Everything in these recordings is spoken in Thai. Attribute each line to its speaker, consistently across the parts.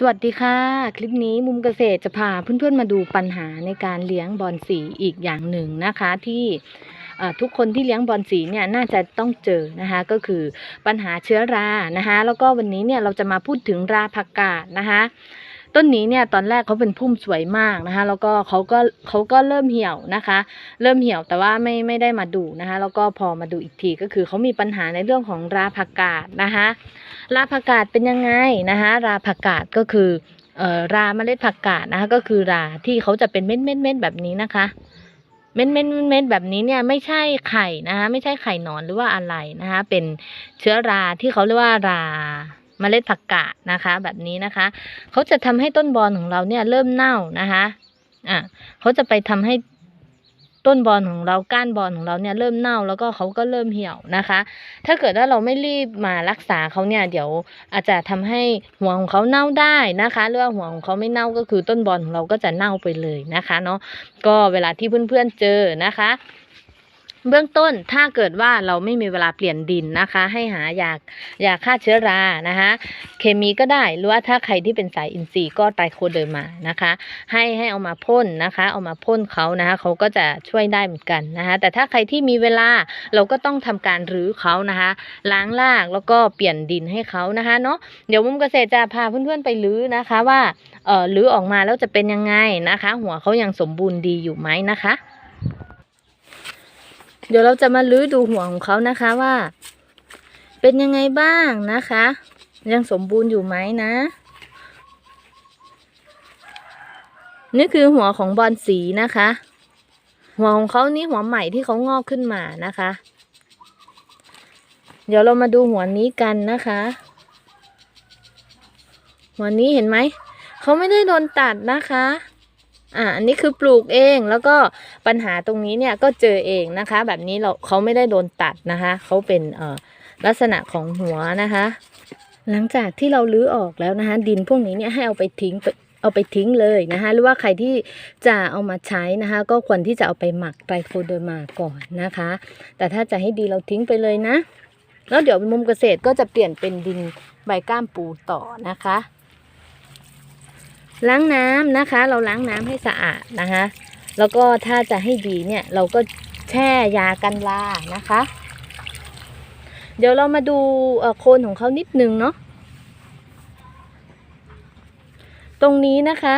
Speaker 1: สวัสดีค่ะ คลิปนี้มุมเกษตรจะพาเพื่อนๆมาดูปัญหาในการเลี้ยงบอลสีอีกอย่างหนึ่งนะคะ ที่ทุกคนที่เลี้ยงบอลสีเนี่ยน่าจะต้องเจอนะคะก็คือปัญหาเชื้อรานะคะแล้วก็วันนี้เนี่ยเราจะมาพูดถึงราผักกาดนะคะ ต้นนี้เนี่ยตอนแรกเขาเป็นพุ่มสวยมากนะคะ แล้วก็เขาก็เขาก็เริ่มเหี่ยวนะคะ เริ่มเหี่ยวแต่ว่าไม่ไม่ได้มาดูนะคะ แล้วก็พอมาดูอีกทีก็คือเขามีปัญหาในเรื่องของราผักกาดนะคะราผักกาดเป็นยังไงนะคะราผักกาดก็คือเอ่อราเมล็ดผักกาดนะคะก็คือราที่เขาจะเป็นเม็ดเม็ดเม็ดแบบนี้นะคะเม็ดเม็ดเม็ดแบบนี้เนี่ยไม่ใช่ไข่นะคะไม่ใช่ไข่นอนหรือว่าอะไรนะคะเป็นเชื้อราที่เขาเรียกว่ารา เมล็ดผักกาดนะคะ แบบนี้นะคะ เขาจะทำให้ต้นบอลของเราเนี่ยเริ่มเน่านะคะอะเขาจะไปทำให้ต้นบอลของเราก้านบอลของเราเนี่ยเริ่มเน่าแล้วก็เขาก็เริ่มเหี่ยวนะคะ ถ้าเกิดว่าเราไม่รีบมารักษาเขาเนี่ยเดี๋ยวอาจจะทำให้หัวของเขาเน่าได้นะคะหรือว่าหัวของเขาไม่เน่าก็คือต้นบอลของเราก็จะเน่าไปเลยนะคะเนาะก็เวลาที่เพื่อนๆเจอนะคะ เบื้องต้นถ้าเกิดว่าเราไม่มีเวลาเปลี่ยนดินนะคะ ให้หายายาฆ่าเชื้อรานะคะเคมีก็ได้หรือว่าถ้าใครที่เป็นสายอินทรีย์ก็ไตรโคเดอร์มานะคะ ให้ให้เอามาพ่นนะคะ เอามาพ่นเขานะคะเขาก็จะช่วยได้เหมือนกันนะคะ แต่ถ้าใครที่มีเวลาเราก็ต้องทำการรื้อเขานะคะ ล้างรากแล้วก็เปลี่ยนดินให้เขานะคะเนาะเดี๋ยวมุมเกษตรจะพาเพื่อนๆไปรื้อนะคะว่าเออรื้อออกมาแล้วจะเป็นยังไงนะคะ หัวเขายังสมบูรณ์ดีอยู่ไหมนะคะ เดี๋ยวเราจะมาลื้อดูหัวของเขานะคะว่า เป็นยังไงบ้างนะคะ ยังสมบูรณ์อยู่ไหมนะ นี่คือหัวของบอลสีนะคะ หัวของเขานี่หัวใหม่ที่เขางอกขึ้นมานะคะ เดี๋ยวเรามาดูหัวนี้กันนะคะ หัวนี้เห็นไหมเขาไม่ได้โดนตัดนะคะ อ่าอันนี้คือปลูกเองแล้วก็ปัญหาตรงนี้เนี่ยก็เจอเองนะคะ แบบนี้เราเขาไม่ได้โดนตัดนะคะเขาเป็นเอ่อลักษณะของหัวนะคะ หลังจากที่เราลื้อออกแล้วนะคะ ดินพวกนี้เนี่ยให้เอาไปทิ้งเอาไปทิ้งเลยนะคะหรือว่าใครที่จะเอามาใช้นะคะ ก็ควรที่จะเอาไปหมักไตรโคเดอร์มาก่อนนะคะ แต่ถ้าจะให้ดีเราทิ้งไปเลยนะ แล้วเดี๋ยวมุมเกษตรก็จะเปลี่ยนเป็นดินใบก้ามปูต่อนะคะ ล้างน้ำนะคะ เราล้างน้ำให้สะอาดนะคะ แล้วก็ถ้าจะให้ดีเนี่ยเราก็แช่ยากันรานะคะ เดี๋ยวเรามาดูโคนของเขานิดนึงเนาะตรงนี้นะคะ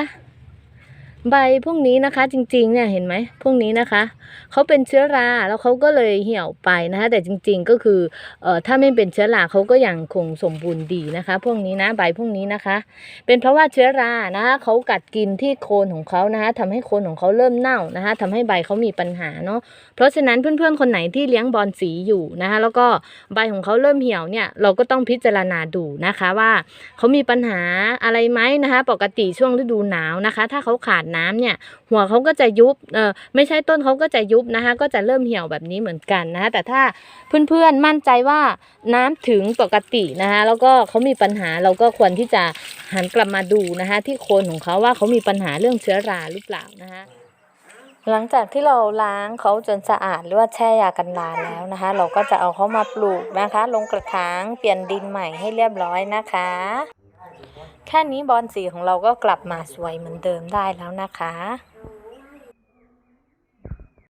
Speaker 1: ใบพวกนี้นะคะจริงๆเนี่ยเห็นไหมพวกนี้นะคะเขาเป็นเชื้อราแล้วเขาก็เลยเหี่ยวไปนะคะ แต่จริงๆก็คือเอ่อถ้าไม่เป็นเชื้อราเขาก็ยังคงสมบูรณ์ดีนะคะ พวกนี้นะใบพวกนี้นะคะ เป็นเพราะว่าเชื้อรานะคะเขากัดกินที่โคนของเขานะคะทำให้โคนของเขาเริ่มเน่านะคะทำให้ใบเขามีปัญหาเนาะเพราะฉะนั้นเพื่อนๆคนไหนที่เลี้ยงบอลสีอยู่นะคะ แล้วก็ใบของเขาเริ่มเหี่ยวเนี่ยเราก็ต้องพิจารณาดูนะคะว่าเขามีปัญหาอะไรไหมนะคะ ปกติช่วงฤดูหนาวนะคะ ถ้าเขาขาดน้ำเนี่ยหัวเขาก็จะยุบเออไม่ใช่ต้นเขาก็จะยุบนะคะก็จะเริ่มเหี่ยวแบบนี้เหมือนกันนะคะแต่ถ้าเพื่อนๆมั่นใจว่าน้ำถึงปกตินะคะแล้วก็เขามีปัญหาเราก็ควรที่จะหันกลับมาดูนะคะที่โคนของเขาว่าเขามีปัญหาเรื่องเชื้อราหรือเปล่านะคะหลังจากที่เราล้างเขาจนสะอาดหรือว่าแช่ยากันราแล้วนะคะ เราก็จะเอาเขามาปลูกนะคะ ลงกระถางเปลี่ยนดินใหม่ให้เรียบร้อยนะคะ แค่นี้บอลสีของเราก็กลับมาสวยเหมือนเดิมได้แล้วนะคะ